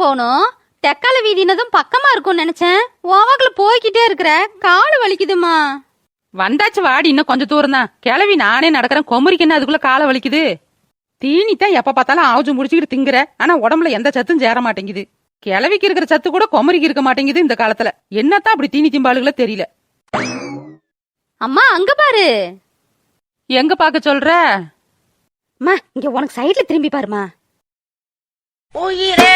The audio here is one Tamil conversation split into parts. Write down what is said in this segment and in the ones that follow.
போகணும் தெக்கால வீதினதும் பக்கமா இருக்கும்னு நினைச்சேன். ஓவாக்குல போய்கிட்டே இருக்கிற காலு வலிக்குதுமா வந்தாச்சு வாடி இன்னும் கொஞ்சம் தூரம் தான். கிளவி நானே நடக்கிறேன். கொமரிக்கு என்ன அதுக்குள்ள காலை வலிக்குது? தீனி தான் எப்ப பார்த்தாலும் ஆவுச்சு முடிச்சுக்கிட்டு திங்குற. ஆனா உடம்புல எந்த சத்தும் சேர மாட்டேங்குது. கிளவிக்கு இருக்கிற சத்து கூட கொமரிக்கு இருக்க மாட்டேங்குது இந்த காலத்துல. என்னத்தான் அப்படி தீனி திம்பாளுகளோ தெரியல. அம்மா அங்க பாரு. எங்க பாக்க சொல்ற? அம்மா இங்க உனக்கு சைடுல திரும்பி பாருமா உயிரே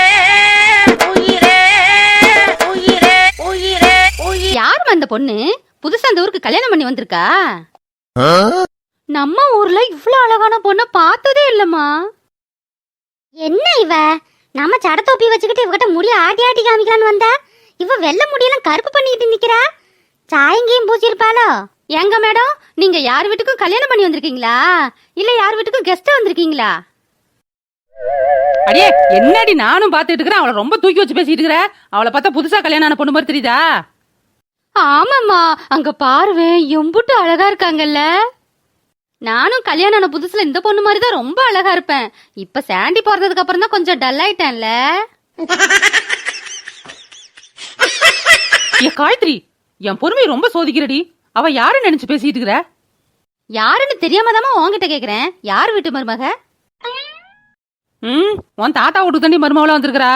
யாரும்மா இந்த பொண்ணு? புதுசா அந்த ஊருக்கு கல்யாணம் பண்ணி வந்திருக்கா? நம்ம ஊர்ல இவ்ளோ அழகான பொண்ண பார்த்ததே இல்லம்மா. என்ன இவ? நம்ம சடத்தோப்பி வச்சுக்கிட்டு இவகிட்ட முடிய ஆட்டி ஆட்டி காமிக்கலான்னு வந்தா இவ வெள்ளை முடியெல்லாம் கருப்பு பண்ணிட்டு நிக்கிறா? சாயங்கையும் பூச்சிருப்பாளோ எங்க மேடம் நீங்க யார் வீட்டுக்கும் கல்யாணம் பண்ணி வந்திருக்கீங்களா? இல்ல யார் வீட்டுக்கும் கெஸ்ட் வந்திருக்கீங்களா? அடியே என்னடி நானும் பாத்துட்டு இருக்கிறேன். அவளை ரொம்ப தூக்கி வச்சு பேசிட்டு இருக்கிற. அவளை பார்த்தா புதுசா கல்யாணம் ஆன பொண்ணு மாதிரி தெரியுதா? ஆமாம்மா அங்க பாருவேன் எம்புட்டு அழகா இருக்காங்கல்ல. நானும் கல்யாணம் ஆன புதுசுல இந்த பொண்ணு மாதிரி தான் ரொம்ப அழகா இருப்பேன். இப்ப சாண்டி போறதுக்கு அப்புறம் தான் கொஞ்சம் டல் ஆயிட்டேன்ல. ஏ காயத்ரி என் பொறுமையை ரொம்ப சோதிக்கிறடி. அவ யாரு நினைச்சு பேசிட்டு இருக்கிற? யாருன்னு தெரியாம தாமா உன்கிட்ட கேக்குறேன். யார் வீட்டு மருமக? ம் உன் தாத்தா வீட்டுக்கு தண்டி மருமகளா வந்திருக்கிறா.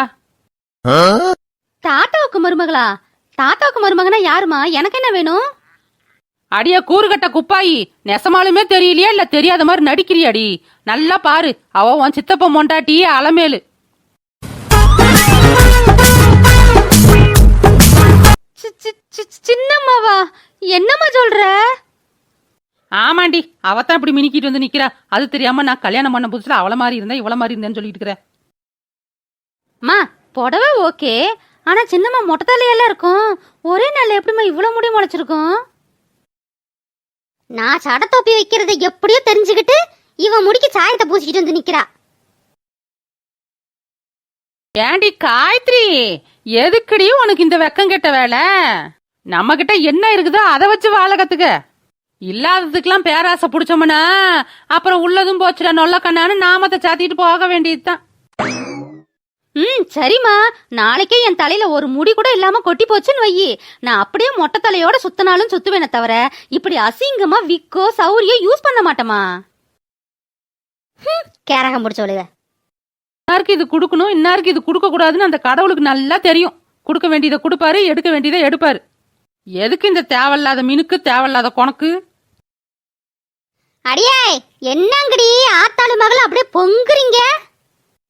தாத்தாவுக்கு மருமகளா? தாத்தாவுக்கு மருமகனா யாருமா? எனக்கு என்ன வேணும்? அடிய கூறுகட்ட குப்பாயி. நெசமாலுமே தெரியலையா இல்ல தெரியாத மாதிரி நடிக்கிறியாடி? நல்லா பாரு. அவ உன் சித்தப்ப மொண்டாட்டி அலமேலு. சின்னம்மாவா? என்னம்மா சொல்ற? ஆமாண்டி அவத்தான் இப்படி மினிக்கிட்டு வந்து நிக்கிறா. அது தெரியாம நான் கல்யாணம் பண்ண புதுசுல அவள மாதிரி இருந்தேன் இவள மாதிரி இருந்தேன்னு சொல்லிட்டு இருக்கிறேன். அம்மா புடவை ஓகே. ஆனா சின்னம்மா மொட்டை தலையெல்லாம் இருக்கும். ஒரே நாள்ல எப்படிம்மா இவ்வளவு முடி முளைச்சிருக்கும்? நான் சடத்தோப்பி வைக்கிறத எப்படியோ தெரிஞ்சுக்கிட்டு இவ முடிக்கு சாயத்தை பூசிக்கிட்டு வந்து நிக்கிறா. ஏண்டி காயத்ரி எதுக்குடி உனக்கு இந்த வெக்கம் கெட்ட வேலை? நம்ம கிட்ட என்ன இருக்குதோ அதை வச்சு வாழ கத்துக்க. இல்லாததுக்கெல்லாம் பேராசை புடிச்சோம்னா அப்புறம் உள்ளதும் போச்சுடா நொல்ல கண்ணான்னு நாமத்தை சாத்திட்டு போக வேண்டியதுதான். ம் சரிம்மா. நாளைக்கே என் தலையில ஒரு முடி கூட இல்லாம கொட்டி போச்சுன்னு வையி. நான் அப்படியே மொட்டை தலையோட சுத்தினாலும் சுத்துவேனே தவிர இப்படி அசிங்கமா விக்கோ சௌரியோ யூஸ் பண்ண மாட்டேமா கேரகம் பிடிச்சவளுக இன்னாருக்கு இது கொடுக்கணும் இன்னாருக்கு இது கொடுக்க கூடாதுன்னு அந்த கடவுளுக்கு நல்லா தெரியும். கொடுக்க வேண்டியதை கொடுப்பாரு எடுக்க வேண்டியதை எடுப்பாரு. எதுக்கு இந்த தேவையில்லாத மினுக்கு தேவையில்லாத கொனக்கு அடியே என்னங்கடி ஆத்தாளு மகள் அப்படியே பொங்குறீங்க?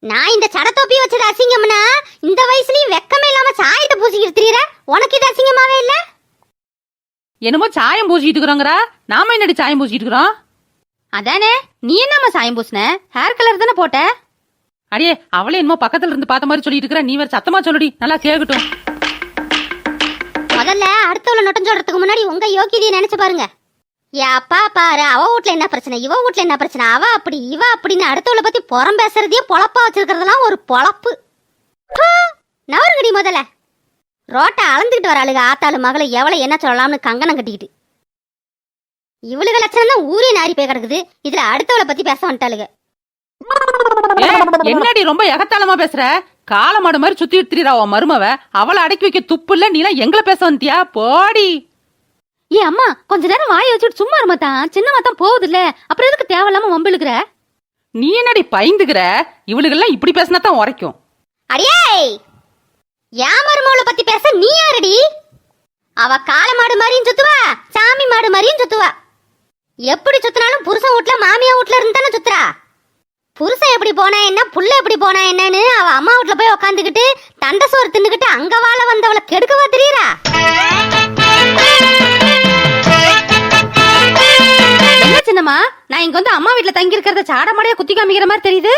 நான் இந்த சடத்தோப்பி வச்சது அசிங்கம்னா இந்த வயசுலயும் வெக்கமே இல்லாம சாயத்தை பூசிக்கிட்டு திரியற உனக்கு இது அசிங்கமாவே இல்ல? என்னமோ சாயம் பூசிட்டு இருக்கிறோங்கிறா. நாம என்னடி சாயம் பூசிட்டு இருக்கிறோம்? அதானே நீ என்னம்மா சாயம் பூசின? ஹேர் கலர் தானே போட்ட? அடியே அவளே என்னமோ பக்கத்துல இருந்து பார்த்த மாதிரி சொல்லிட்டு இருக்கிற. நீ வேற சத்தமா சொல்லுடி. நல்லா கேக்கட்டும். முதல்ல அடுத்தவள நொட்டம் சொல்றதுக்கு முன்னாடி உங்க யோக்கியதையை நினைச்சு பாருங்க. அப்பா பாரு அவ வீட்ல என்ன பிரச்சனை? இவ வீட்ல என்ன பிரச்சனை? அவ அப்படி இவ அப்படின்னு அடுத்தவளை பத்தி புறம் பேசுறதையே பொழப்பா வச்சிருக்கிறதெல்லாம் ஒரு பொழப்பு. நவருங்கடி முதல்ல. ரோட்டை அளந்துக்கிட்டு வர அழுக ஆத்தாளு மகளை எவளை என்ன சொல்லலாம்னு கங்கணம் கட்டிக்கிட்டு. இவளுக லட்சணம் தான் ஊரே நாரி போய் கிடக்குது. இதுல அடுத்தவளை பத்தி பேச வந்துட்டாளுங்க என்னடி ரொம்ப எகத்தாளமா பேசுற? காலமாடு மாதிரி சுத்தி திரிறா உன் மருமவ. அவளை அடக்கி வைக்க துப்பு இல்ல நீலாம் எங்களை பேச வந்தியா? போடி. ஏ அம்மா கொஞ்ச நேரம் வாயை வச்சுட்டு சும்மா இருமாத்தான் சின்னம்மா தான் போகுது இல்ல அப்புறம் எதுக்கு தேவையில்லாம வம்பிழுக்கிற? நீ என்னடி பயந்துகிற இவளுகெல்லாம் இப்படி பேசினா தான் உரைக்கும். அடியே! என் மருமவளை பத்தி பேச நீ யாரடி? அவ காளை மாடு மாதிரியும் சுத்துவா சாமி மாடு மாதிரியும் சுத்துவா. எப்படி சுத்தினாலும் புருஷன் வீட்ல மாமியா வீட்ல இருந்து தானே சுத்துறா. புருஷன் எப்படி போனா என்ன புள்ள எப்படி போனா என்னன்னு அவ அம்மா வீட்ல போய் உக்காந்துக்கிட்டு தண்டை சோறு தின்னுக்கிட்டு அங்க நான் இங்க வந்து அம்மா வீட்டுல தங்கி இருக்கிறத சாடமாடையா குத்தி காமிக்கிற மாதிரி தெரியுது?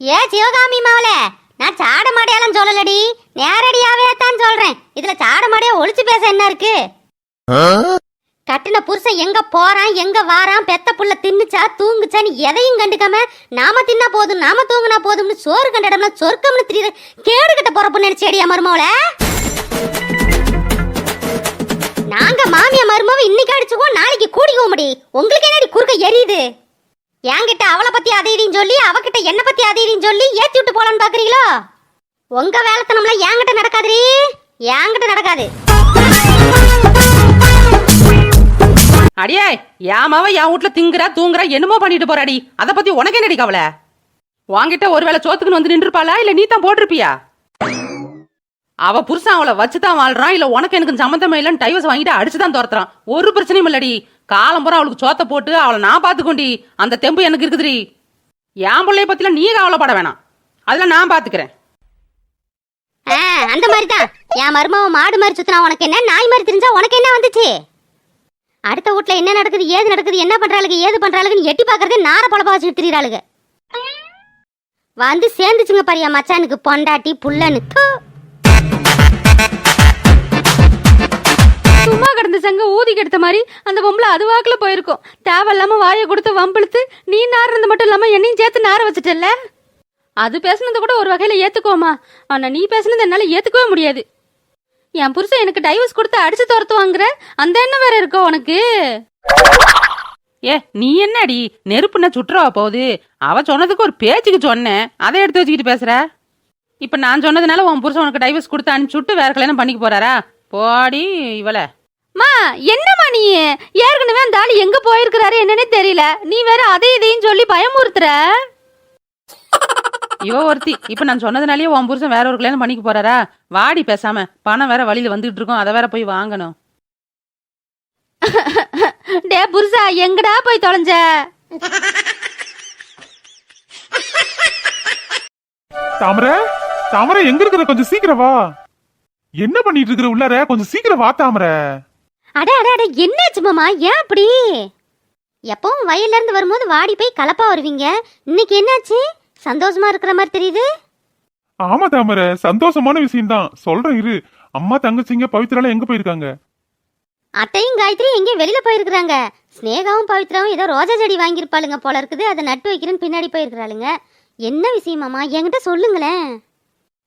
ஏ சிவகாமி மாவளே நான் சாட மாடையாலும் சொல்லலடி. நேரடியாவே தான் சொல்றேன். இதுல சாட மாடையா ஒளிச்சு பேச என்ன இருக்கு? கட்டின புருஷன் எங்க போறான் எங்க வாரான் பெத்த புள்ள தின்னுச்சா தூங்குச்சான்னு எதையும் கண்டுக்காம நாம தின்னா போதும் நாம தூங்குனா போதும்னு சோறு கண்ட இடம்ல சொர்க்கம்னு தெரியுது கேடு கட்ட பொண்ணு நினைச்சேடியா மருமவள? நாங்க மாமியா மருமாவை இன்னைக்கு அடிச்சுக்கோ நாளைக்கு கூடிக்குவோம் முடி உங்களுக்கு என்னடி குறுக்க எரியுது? என்கிட்ட அவளை பத்தி அதை இதையும் சொல்லி அவகிட்ட என்ன பத்தி அதை இதையும் சொல்லி ஏத்தி விட்டு போலான்னு பாக்குறீங்களோ? உங்க வேலைத்தனம்ல என்கிட்ட நடக்காதுரி என்கிட்ட நடக்காது. அடியே யாமாவ என் வீட்ல திங்குறா தூங்குறா என்னமோ பண்ணிட்டு போறாடி. அதை பத்தி உனக்கு என்னடி கவலை? உன்கிட்ட ஒருவேளை சோத்துக்குன்னு வந்து நின்றுப்பாளா இல்ல நீ தான் போட்டிருப்பியா? அவ புருஷன் அவளை வச்சுதான் வாழ்றான் இல்ல உனக்கு எனக்கு சம்மந்தமே இல்லைன்னு டைவர்ஸ் வாங்கிட்டு அடிச்சுதான் துரத்துறான். ஒரு பிரச்சனையும் இல்லடி. காலம் பூரா அவளுக்கு சோத்த போட்டு அவளை நான் பாத்துக்கொண்டி அந்த தெம்பு எனக்கு இருக்குதுடி. என் பிள்ளைய பத்தில நீ கவலைப்பட வேணாம். அதுல நான் பாத்துக்கிறேன் ஆ, அந்த மாதிரி தான் என் மருமவ மாடு மாதிரி சுத்தினா உனக்கு என்ன? நாய் மாதிரி தெரிஞ்சா உனக்கு என்ன வந்துச்சு? அடுத்த வீட்ல என்ன நடக்குது ஏது நடக்குது என்ன பண்றாளுங்க ஏது பண்றாளுங்கன்னு எட்டி பாக்குறதே நார பழப்பா வச்சுட்டு திரியிறாளுங்க. வந்து சேர்ந்துச்சுங்க பாரியா மச்சானுக்கு பொண்டாட்டி புள்ளன்னு. சும்மா கிடந்த சங்க ஊதி கெடுத்த மாதிரி அந்த பொம்பளை அது வாக்குல போயிருக்கும். தேவையில்லாம வாயை கொடுத்து வம்பிழுத்து நீ நாடுறது மட்டும் இல்லாம என்னையும் சேர்த்து நார வச்சுட்டல அது பேசுனது கூட ஒரு வகையில ஏத்துக்கோமா ஆனா நீ பேசுனது என்னால ஏத்துக்கவே முடியாது. என் புருஷன் எனக்கு டைவர்ஸ் கொடுத்து அடிச்சு துரத்துவாங்கிற? அந்த எண்ணம் வேற இருக்கோ உனக்கு? ஏ நீ என்னடி? நெருப்புன்னா சுற்றுவா போகுது? அவ சொன்னதுக்கு ஒரு பேச்சுக்கு சொன்னேன். அதை எடுத்து வச்சுக்கிட்டு பேசுற? இப்ப நான் சொன்னதுனால உன் புருஷன் உனக்கு டைவர்ஸ் கொடுத்து அனுப்பிச்சுட்டு வேற கல்யாணம் பண்ணிக்க போறாரா? போடி இவள. மா என்னம்மா நீ? ஏற்கனவே அந்த ஆள் எங்க போயிருக்கிறாரு என்னன்னே தெரியல. நீ வேற அதை இதையும் சொல்லி பயமுறுத்துற? இவ ஒருத்தி. இப்ப நான் சொன்னதுனாலயே உன் புருஷன் வேற ஒரு கல்யாணம் பண்ணிக்க போறாரா? வாடி பேசாம. பணம் வேற வழியில வந்துட்டு இருக்கோம். அதை வேற போய் வாங்கணும். டே புருஷா எங்கடா போய் தொலைஞ்ச? தாமரை தாமரை எங்க இருக்கிற? கொஞ்சம் சீக்கிரம் வா. என்ன பண்ணிட்டு இருக்கிற உள்ளார? கொஞ்சம் சீக்கிரம் வா தாமரை. அட அட அட என்னாச்சு மாமா? ஏன் அப்படி? எப்பவும் வயல்ல இருந்து வரும்போது வாடி போய் கலப்பா வருவீங்க. இன்னைக்கு என்னாச்சு? சந்தோஷமா இருக்கிற மாதிரி தெரியுது. ஆமா தாமரை சந்தோஷமான விஷயம் தான் சொல்றேன் இரு. அம்மா தங்கச்சிங்க பவித்ரால எங்க போயிருக்காங்க? அத்தையும் காயத்ரி எங்கேயும் வெளியில போயிருக்கிறாங்க. ஸ்னேகாவும் பவித்ராவும் ஏதோ ரோஜா செடி வாங்கியிருப்பாளுங்க போல இருக்குது. அதை நட்டு வைக்கிறேன்னு பின்னாடி போயிருக்கிறாளுங்க. என்ன விஷயமாமா என்கிட்ட சொல்லுங்களேன்.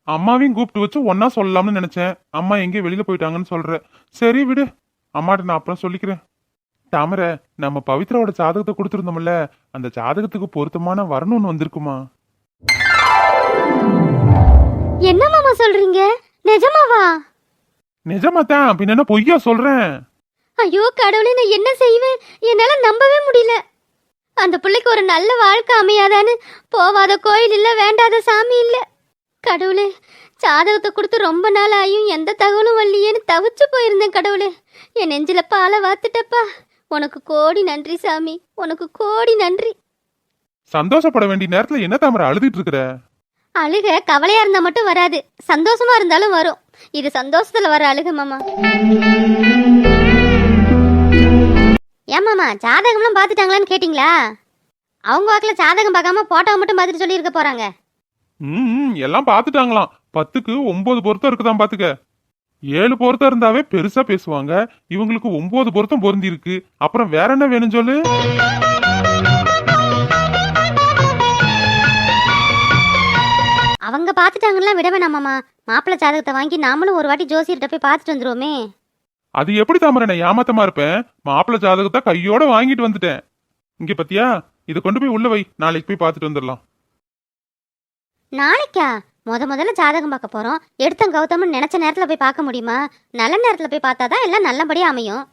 அம்மாவையும் கூப்பிட்டு வச்சு ஒன்னா சொல்லலாம்னு நினைச்சேன். அம்மா எங்க வெளியில போயிட்டாங்கன்னு சொல்ற சரி விடு. அம்மாட்ட நான் அப்புறம் சொல்லிக்கிறேன். தாமரை நம்ம பவித்ராவோட ஜாதகத்தை கொடுத்துருந்தோம்ல. அந்த ஜாதகத்துக்கு பொருத்தமான வரணும்னு வந்திருக்குமா? என்ன மாமா சொல்றீங்க? நிஜமாவா? நிஜமா தான். பின்ன என்ன பொய்யா சொல்றேன்? ஐயோ கடவுளே நான் என்ன செய்வேன்? என்னால நம்பவே முடியல. அந்த பிள்ளைக்கு ஒரு நல்ல வாழ்க்கை அமையாதான்னு போவாத கோயில் இல்ல வேண்டாத சாமி இல்ல. கடவுளே ஜாதகத்தை கொடுத்து ரொம்ப நாள் ஆயும் எந்த தகவலும் வரலையேன்னு தவிச்சு போயிருந்தேன் கடவுளே. என் நெஞ்சில பாலை வாத்துட்டப்பா. உனக்கு கோடி நன்றி சாமி. உனக்கு கோடி நன்றி. சந்தோஷப்பட வேண்டிய நேரத்துல என்ன தாமரை அழுதுட்டு இருக்கிற? அழுக கவலையா இருந்தா மட்டும் வராது. சந்தோஷமா இருந்தாலும் வரும். இது சந்தோஷத்துல வர அழுக மாமா. ஏன் மாமா ஜாதகம்லாம் பார்த்துட்டாங்களான்னு கேட்டிங்களா? அவங்க வாக்குல ஜாதகம் பார்க்காம போட்டோ மட்டும் பார்த்துட்டு சொல்லியிருக்க போறாங்க. ம் எல்லாம் பார்த்துட்டாங்களாம். பத்துக்கு ஒன்பது பொருத்தம் இருக்குதான் பாத்துக்க. ஏழு பொருத்தம் இருந்தாவே பெருசா பேசுவாங்க. இவங்களுக்கு ஒன்பது பொருத்தம் பொருந்தி இருக்கு அப்புறம் வேற என்ன வேணும் சொல்லு? அவங்க பார்த்துட்டாங்கலாம் விட வேணாம் மாமா. மாப்பிள்ளை ஜாதகத்தை வாங்கி நாமளும் ஒரு வாட்டி ஜோசியர்கிட்ட போய் பார்த்துட்டு வந்துருவோமே. அது எப்படி தாமரை ஏமாத்தமா இருப்பேன்? மாப்பிள்ளை ஜாதகத்தை கையோட வாங்கிட்டு வந்துட்டேன். இங்க பத்தியா? இதை கொண்டு போய் உள்ள வை. நாளைக்கு போய் பார்த்துட்டு வந்துடலாம் நாளைக்கா. முத முதல்ல ஜாதகம் பார்க்க போறோம். எடுத்தம் கௌதம்னு நினைச்ச நேரத்துல போய் பார்க்க முடியுமா? நல்ல நேரத்துல போய் பார்த்தாதான் எல்லாம் நல்லபடியா அமையும்.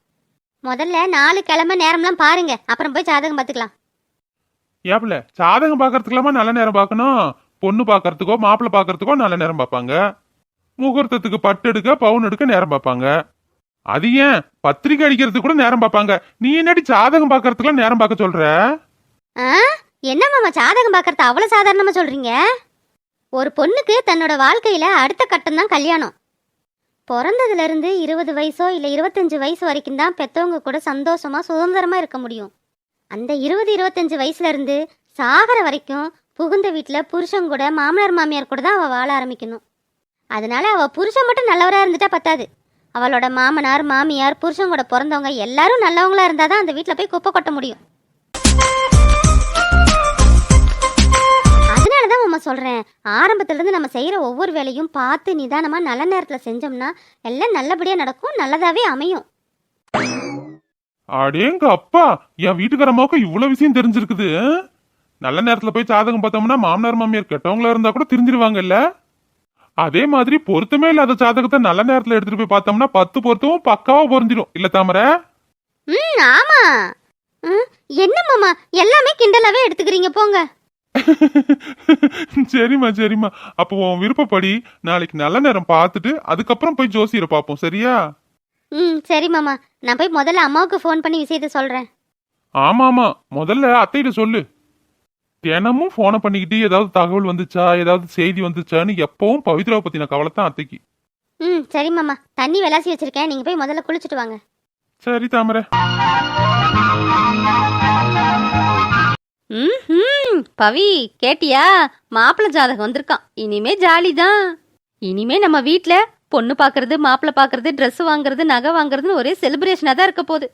முதல்ல நாலு கிழமை நேரம்லாம் பாருங்க. அப்புறம் போய் ஜாதகம் பார்த்துக்கலாம். ஏப்ல ஜாதகம் பார்க்கறதுக்கலாமா நல்ல நேரம் பார்க்கணும்? பொண்ணு பார்க்கறதுக்கோ மாப்பிள்ளை பார்க்கறதுக்கோ நல்ல நேரம் பார்ப்பாங்க. முகூர்த்தத்துக்கு பட்டு எடுக்க பவுன் எடுக்க நேரம் பார்ப்பாங்க. அது ஏன்? பத்திரிக்கை அடிக்கிறதுக்கு கூட நேரம் பார்ப்பாங்க. நீ என்னடி ஜாதகம் பார்க்கறதுக்குலாம் நேரம் பார்க்க சொல்ற? என்ன மாமா ஜாதகம் பார்க்கறது அவ்வளவு சாதாரணமா சொல்றீங்க? ஒரு பொண்ணுக்கு தன்னோட வாழ்க்கையில அடுத்த கட்டம் தான் கல்யாணம். பிறந்ததுலேருந்து இருபது வயசோ இல்லை இருபத்தஞ்சு வயசு வரைக்கும் தான் பெற்றவங்க கூட சந்தோஷமாக சுதந்திரமாக இருக்க முடியும். அந்த இருபது இருபத்தஞ்சு வயசுலேருந்து சாகிற வரைக்கும் புகுந்த வீட்டில் புருஷன் கூட மாமனார் மாமியார் கூட தான் அவள் வாழ ஆரம்பிக்கணும். அதனால அவள் புருஷன் மட்டும் நல்லவராக இருந்துட்டா பத்தாது. அவளோட மாமனார் மாமியார் புருஷன் கூட பிறந்தவங்க எல்லாரும் நல்லவங்களா இருந்தாதான் அந்த வீட்டில் போய் குப்பை கொட்ட முடியும். மாமா சொல்கிறேன் ஆரம்பத்துலேருந்து நம்ம செய்கிற ஒவ்வொரு வேலையும் பார்த்து நிதானமாக நல்ல நேரத்தில் செஞ்சோம்னா எல்லாம் நல்லபடியாக நடக்கும் நல்லதாகவே அமையும். அடேங்க அப்பா என் வீட்டுக்காரம்மாவுக்கு இவ்வளவு விஷயம் தெரிஞ்சிருக்குது? நல்ல நேரத்துல போய் ஜாதகம் பார்த்தோம்னா மாமனார் மாமியார் கெட்டவங்களா இருந்தா கூட தெரிஞ்சிருவாங்கல்ல. அதே மாதிரி பொருத்தமே இல்லாத ஜாதகத்தை நல்ல நேரத்துல எடுத்துட்டு போய் பார்த்தோம்னா பத்து பொருத்தமும் பக்காவா பொருந்திடும் இல்ல தாமரை? ம் ஆமா. ம், என்ன மாமா எல்லாமே கிண்டலாவே எடுத்துக்கிறீங்க போங்க. சரிம்மா சரிம்மா. அப்போ உன் விருப்பப்படி நாளைக்கு நல்ல நேரம் பார்த்துட்டு அதுக்கப்புறம் போய் ஜோசியரை பார்ப்போம் சரியா? ம் சரி மாமா. நான் போய் முதல்ல அம்மாவுக்கு ஃபோன் பண்ணி விஷயத்த சொல்றேன். ஆமா ஆமா முதல்ல அத்தைகிட்ட சொல்லு. தினமும் போனை பண்ணிக்கிட்டு ஏதாவது தகவல் வந்துச்சா ஏதாவது செய்தி வந்துச்சான்னு எப்பவும் பவித்ராவை பத்தின கவலை தான் அத்தைக்கு. ம் சரி மாமா. தண்ணி விளாசி வச்சிருக்கேன். நீங்க போய் முதல்ல குளிச்சுட்டு வாங்க. சரி தாமரை. ம் பவி கேட்டியா? மாப்பிள்ள ஜாதகம் வந்திருக்கான். இனிமே ஜாலி தான் இனிமே நம்ம வீட்ல பொண்ணு பார்க்கறது மாப்பிள்ள பார்க்கறது ட்ரெஸ் வாங்குறது நகை வாங்குறதுன்னு ஒரே செலிப்ரேஷனாக தான் இருக்க போகுது.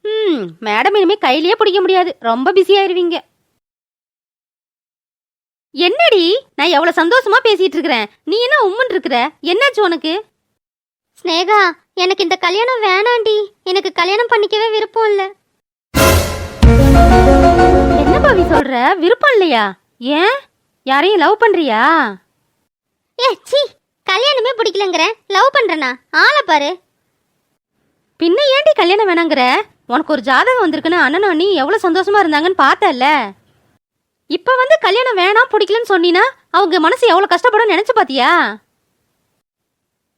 ம் மேடம் இனிமே கையிலேயே பிடிக்க முடியாது. ரொம்ப பிஸி ஆயிருவீங்க. என்னடி? நான் எவ்வளவு சந்தோஷமா பேசிட்டு இருக்கிறேன். நீ என்ன உம்முன்னு இருக்கிற? என்னாச்சு உனக்கு? ஸ்னேகா எனக்கு இந்த கல்யாணம் வேணாண்டி. எனக்கு கல்யாணம் பண்ணிக்கவே விருப்பம் இல்லை. பவி சொல்ற? விருப்பம் இல்லையா? ஏன்? யாரையும் லவ் பண்றியா? ஏ சி கல்யாணமே பிடிக்கலங்கிறேன் லவ் பண்றேனா? ஆளை பாரு. பின்ன ஏன்டி கல்யாணம் வேணாங்கிற? உனக்கு ஒரு ஜாதகம் வந்திருக்குன்னு அண்ணனும் அண்ணி எவ்வளவு சந்தோஷமா இருந்தாங்கன்னு பார்த்தல இப்ப வந்து கல்யாணம் வேணாம் பிடிக்கலன்னு சொன்னீனா அவங்க மனசு எவ்வளவு கஷ்டப்படும் நினைச்சு பாத்தியா?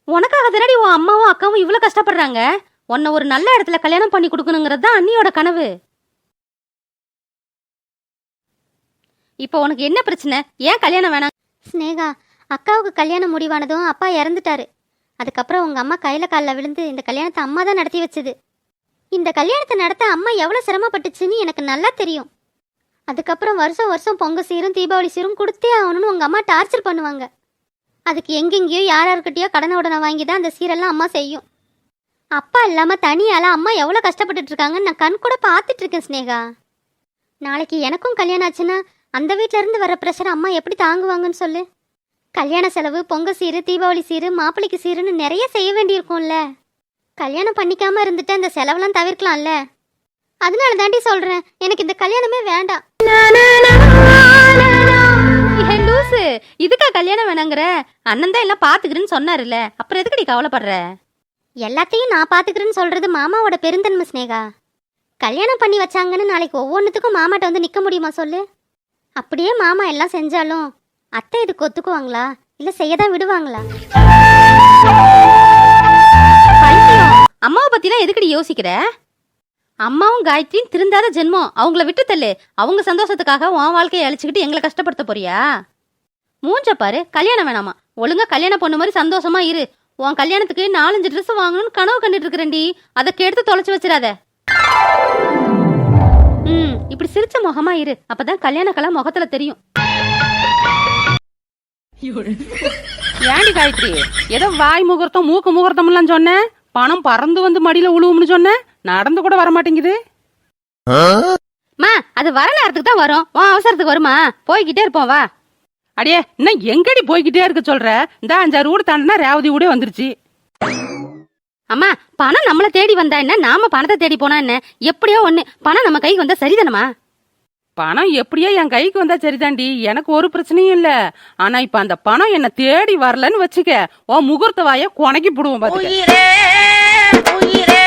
உனக்காக தானடி உன் அம்மாவும் அக்காவும் இவ்வளவு கஷ்டப்படுறாங்க? உன்னை ஒரு நல்ல இடத்துல கல்யாணம் பண்ணி கொடுக்கணுங்கிறது தான் அண்ணியோட கனவு. இப்போ உனக்கு என்ன பிரச்சனை? ஏன் கல்யாணம் வேணாம்? ஸ்னேகா அக்காவுக்கு கல்யாணம் முடிவானதும் அப்பா இறந்துட்டாரு. அதுக்கப்புறம் உங்க அம்மா கையில காலில் விழுந்து இந்த கல்யாணத்தை அம்மா தான் நடத்தி வச்சது. இந்த கல்யாணத்தை நடத்த அம்மா எவ்வளோ சிரமப்பட்டுச்சுன்னு எனக்கு நல்லா தெரியும். அதுக்கப்புறம் வருஷம் வருஷம் பொங்க சீரும் தீபாவளி சீரும் கொடுத்தே ஆகணும்னு உங்கள் அம்மா டார்ச்சர் பண்ணுவாங்க. அதுக்கு எங்கெங்கேயோ யார் கடனை உடனே வாங்கி தான் அந்த சீரெல்லாம் அம்மா செய்யும். அப்பா இல்லாமல் தனியால் அம்மா எவ்வளோ கஷ்டப்பட்டுட்ருக்காங்கன்னு நான் கண் கூட பார்த்துட்ருக்கேன் ஸ்னேகா நாளைக்கு எனக்கும் கல்யாணம் ஆச்சுன்னா அந்த வீட்ல இருந்து வர ப்ரெஷர் அம்மா எப்படி தாங்குவாங்கன்னு சொல்லு. கல்யாண செலவு பொங்க சீரு தீபாவளி சீரு மாப்பிள்ளைக்கு சீருன்னு நிறைய செய்ய வேண்டியிருக்கும்ல. கல்யாணம் பண்ணிக்காம இருந்துட்டு அந்த செலவெல்லாம் தவிர்க்கலாம்ல. அதனால தாண்டி சொல்றேன் எனக்கு இந்த கல்யாணமே வேண்டாம். லூசு இதுக்கா கல்யாணம் வேணாங்கிற? அண்ணன் தான் எல்லாம் பாத்துக்கிறேன்னு சொன்னாருல்ல அப்புறம் எதுக்குடி கவலைப்படுற? எல்லாத்தையும் நான் பாத்துக்கிறேன்னு சொல்றது மாமாவோட பெருந்தன்மை ஸ்னேகா கல்யாணம் பண்ணி வச்சாங்கன்னு நாளைக்கு ஒவ்வொன்றுத்துக்கும் மாமாட்ட வந்து நிக்க முடியுமா சொல்லு. அப்படியே மாமா எல்லாம் செஞ்சாலும் அத்தை இதுக்கு ஒத்துக்குவாங்களா இல்ல செய்ய தான் விடுவாங்களா அம்மாவை பத்திலாம் எதுக்குடி யோசிக்கிற? அம்மாவும் காயத்ரியும் திருந்தாத ஜென்மம். அவங்கள விட்டு தள்ளு. அவங்க சந்தோஷத்துக்காக உன் வாழ்க்கையை அழிச்சுக்கிட்டு எங்களை கஷ்டப்படுத்த போறியா? மூஞ்ச பாரு. கல்யாணம் வேணாமா? ஒழுங்கா கல்யாணம் பொண்ணு மாதிரி சந்தோஷமா இரு. உன் கல்யாணத்துக்கு நாலஞ்சு ட்ரெஸ் வாங்கணும்னு கனவு கண்டுட்டு இருக்கிறேன்டி. அதை கெடுத்து தொலைச்சு வச்சிடாத. இப்படி சிரிச்ச முகமா இரு. அப்பதான் கல்யாண கலை முகத்துல தெரியும். ஏண்டி காயத்ரி? ஏதோ வாய் முகூர்த்தம் மூக்கு முகூர்த்தம்லாம் சொன்னேன் பணம் பறந்து வந்து மடியில உழுவும்னு சொன்னேன் நடந்து கூட வர மாட்டேங்குது மா அது வர நேரத்துக்கு தான் வரும். உன் அவசரத்துக்கு வருமா? போய்கிட்டே இருப்போம் வா. அடியே இன்னும் எங்கடி போய்கிட்டே இருக்க சொல்ற? இந்த அஞ்சாறு வீடு தாண்டினா ரேவதி கூட வந்துருச்சு. அம்மா பணம் நம்மள தேடி வந்தா என்ன? நாம பணத்தை தேடி போனா என்ன? எப்படியோ ஒண்ணு. பணம் நம்ம கைக்கு வந்தா சரிதானமா பணம் எப்படியோ என் கைக்கு வந்தா சரிதாண்டி. எனக்கு ஒரு பிரச்சனையும் இல்ல. ஆனா இப்ப அந்த பணம் என்ன தேடி வரலன்னு வச்சுக்க உன் முகூர்த்த வாய கொனைக்கி போடுவோம் பாத்துக்க. உயிரே உயிரே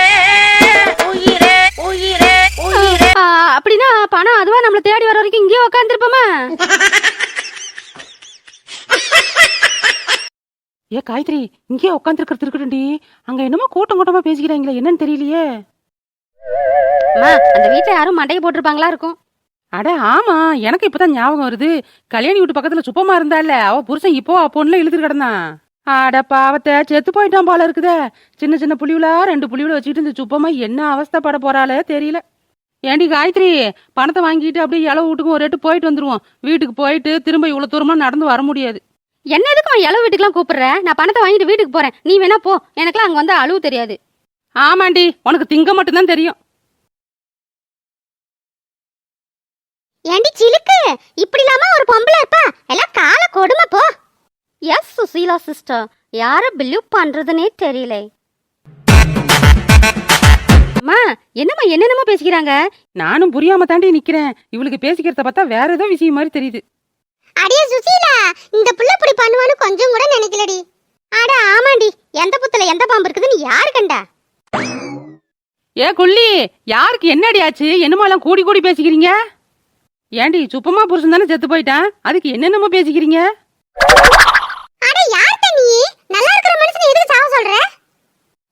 உயிரே உயிரே உயிரே. ஆ, அப்படின்னா பணம் அதுவா நம்மள தேடி வர வரைக்கும் இங்கேயே உட்காந்துருப்போமா ஏ காயத்ரி இங்கேயே உட்காந்துருக்கிறது இருக்கட்டும்டி அங்க என்னமோ கூட்டம் கூட்டமா பேசிக்கிறாங்களே என்னன்னு தெரியலையே. அம்மா அந்த வீட்டுல யாரும் மண்டையை போட்டிருப்பாங்களா இருக்கும்? அட ஆமா எனக்கு இப்பதான் ஞாபகம் வருது. கல்யாணி வீட்டு பக்கத்துல சுப்பமா இருந்தால அவ புருஷன் இப்போ அப்பொண்ணுல இழுத்து கிடந்தான் அட பாவத்தை செத்து போயிட்டான் போல இருக்குதே. சின்ன சின்ன புலிவுலா ரெண்டு புலிவுல வச்சுக்கிட்டு இந்த சுப்பமா என்ன அவஸ்தைப்பட போறாளே தெரியல. ஏண்டி காயத்ரி பணத்தை வாங்கிட்டு அப்படியே இளவு வீட்டுக்கு ஒரு எட்டு போயிட்டு வந்துருவோம். வீட்டுக்கு போயிட்டு திரும்ப இவ்வளவு தூரமா நடந்து வர முடியாது. என்ன எதுக்கு அவன் இளவு வீட்டுக்குலாம் கூப்பிடுற? நான் பணத்தை வாங்கிட்டு வீட்டுக்கு போறேன். நீ வேணா போ. எனக்குலாம் அங்க வந்து அழுவு தெரியாது. ஆமாண்டி உனக்கு திங்க மட்டும்தான் தெரியும். ஏண்டி சிலுக்கு? இப்படி இல்லாம ஒரு பொம்பளை இருப்பா. எல்லாம் கால கொடுமை போ. எஸ் சுசீலா சிஸ்டர் யார பிலீவ் பண்றதுனே தெரியல. மா என்னம்மா என்னென்னமோ பேசிக்கிறாங்க? நானும் புரியாம தாண்டி நிக்கிறேன். இவளுக்கு பேசிக்கிறத பார்த்தா வேற ஏதோ விஷயம் மாதிரி தெரியுது. அடியே சுசீலா இந்த புள்ள இப்படி பண்ணுவான்னு கொஞ்சம் கூட நினைக்கலடி. அட ஆமாண்டி எந்த புத்துல எந்த பாம்பு இருக்குதுன்னு யாரு கண்டா? ஏ குள்ளி யாருக்கு என்னடி ஆச்சு? என்னமோ எல்லாம் கூடி கூடி பேசிக்கிறீங்க? ஏண்டி சுப்பமா புருஷன் தானே செத்து போயிட்டான்? அதுக்கு என்னென்னமோ பேசிக்கிறீங்க அட யார்ட்ட நீ நல்லா இருக்கிற மனுஷனை எதுக்கு சாவ சொல்ற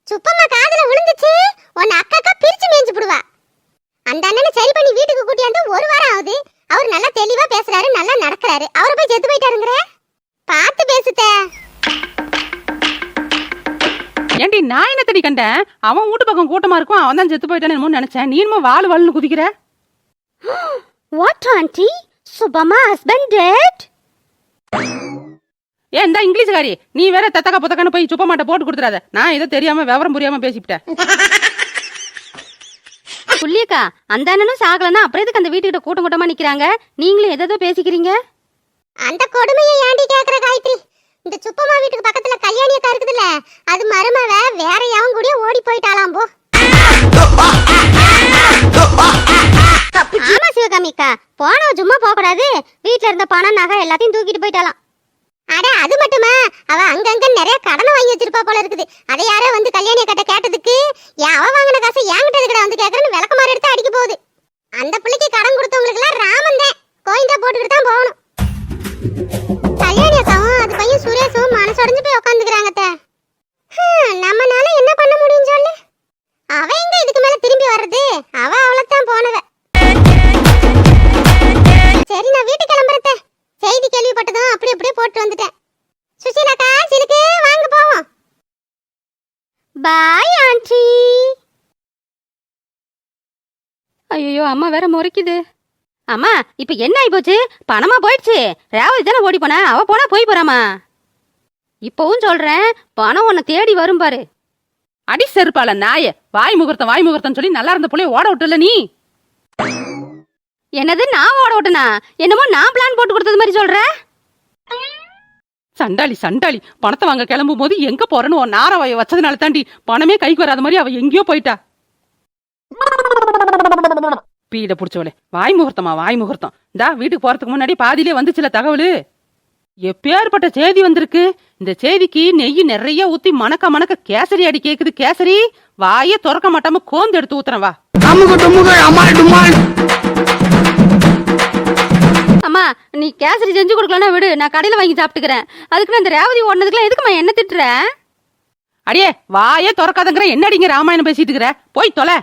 சுப்பம்மா காதுல விழுந்துச்சு உன்னை அக்காக்கா பிரிச்சு மேய்ஞ்சு போடுவா அந்த அண்ணனை சரி பண்ணி வீட்டுக்கு கூட்டியாந்து ஒரு வாரம் ஆகுது அவர் நல்லா தெளிவா பேசுறாரு நல்லா நடக்கிறாரு. அவரை போய் செத்து போயிட்டாருங்கிற? பார்த்து பேசுத்த. ஏண்டி நான் என்ன தேடி கண்டேன் அவன் வீட்டு பக்கம் கூட்டமா இருக்கும் அவன் தான் செத்து போயிட்டானு நினைச்சேன். நீ என்னமோ வாழு வாழுன்னு குதிக்கிற? What aunty? சுபமா ஹஸ்பண்ட் டெட் ஏ இந்த இங்கிலீஷ்காரி நீ வேற தத்தக்கா புத்தக்கான்னு போய் சுப்ப மாட்ட போட்டு கொடுத்துறாத நான் ஏதோ தெரியாம விவரம் புரியாம பேசிவிட்டேன். புள்ளியக்கா அந்த அண்ணனும் சாகலன்னா அப்புறம் எதுக்கு அந்த வீட்டுக்கிட்ட கூட்டம் கூட்டமா நிக்கிறாங்க? நீங்களும் எதோ பேசிக்கிறீங்க? அந்த கொடுமையை ஏண்டி கேக்குற காயத்ரி? இந்த சுப்பம்மா வீட்டுக்கு பக்கத்துல கல்யாணி அக்கா இருக்குதுல்ல அது மருமவ வேற எவன் கூடயே ஓடி போயிட்டாளாம் போ. ஆமா சிவகாமி அக்கா போனவ சும்மா போக கூடாது வீட்ல இருந்த பணம் நகை எல்லாத்தையும் தூக்கிட்டு போயிட்டாலாம் அட அது மட்டுமா? அவ அங்கங்க நிறைய கடனை வாங்கி வச்சிருப்பா போல இருக்குது. அதை யாரோ வந்து கல்யாணி அக்கட்ட கேட்டதுக்கு அவ வாங்கின காசு என்கிட்ட அம்மா வேற முறைக்குது. அம்மா இப்ப என்ன ஆயி போச்சு பணமா போயிடுச்சு. ரேவதி தானே ஓடி போனா? அவ போனா போய் போறாமா? இப்பவும் சொல்றேன் பணம் உன்னை தேடி வரும் பாரு. அடி செருப்பால நாய. வாய் முகூர்த்தம் வாய் முகூர்த்தம் சொல்லி நல்லா இருந்த புள்ளைய ஓட விட்டுல நீ. என்னது நான் ஓட விட்டனா? என்னமோ நான் பிளான் போட்டு கொடுத்தது மாதிரி சொல்ற? சண்டாளி சண்டாளி. பணத்தை வாங்க கிளம்பும் போது எங்க போறேன்னு உன் நார வாய வச்சதுனால தாண்டி பணமே கைக்கு வராத மாதிரி அவ எங்கேயோ போயிட்டா. பீட புடிச்சவளே. வாய் முகூர்த்தமா வாய் முகூர்த்தம் இந்தா வீட்டுக்கு போறதுக்கு முன்னாடி பாதியிலே வந்துச்சுல தகவல்? எப்பேற்பட்ட செய்தி வந்திருக்கு? இந்த செய்திக்கு நெய் நிறைய ஊத்தி மணக்க மணக்க கேசரி அடி கேக்குது. கேசரி வாயே திறக்க மாட்டாம கோந்து எடுத்து ஊத்துறேன் வா. அம்மா நீ கேசரி செஞ்சு கொடுக்கலன்னா விடு. நான் கடையில வாங்கி சாப்பிட்டுக்கிறேன். அதுக்கு இந்த ரேவதி ஓடினதுக்குலாம் எதுக்குமா என்ன திட்டுற? அடியே வாயே திறக்காதங்கிற என்னடிங்க ராமாயணம் பேசிட்டு இருக்கிற? போய் தொலை.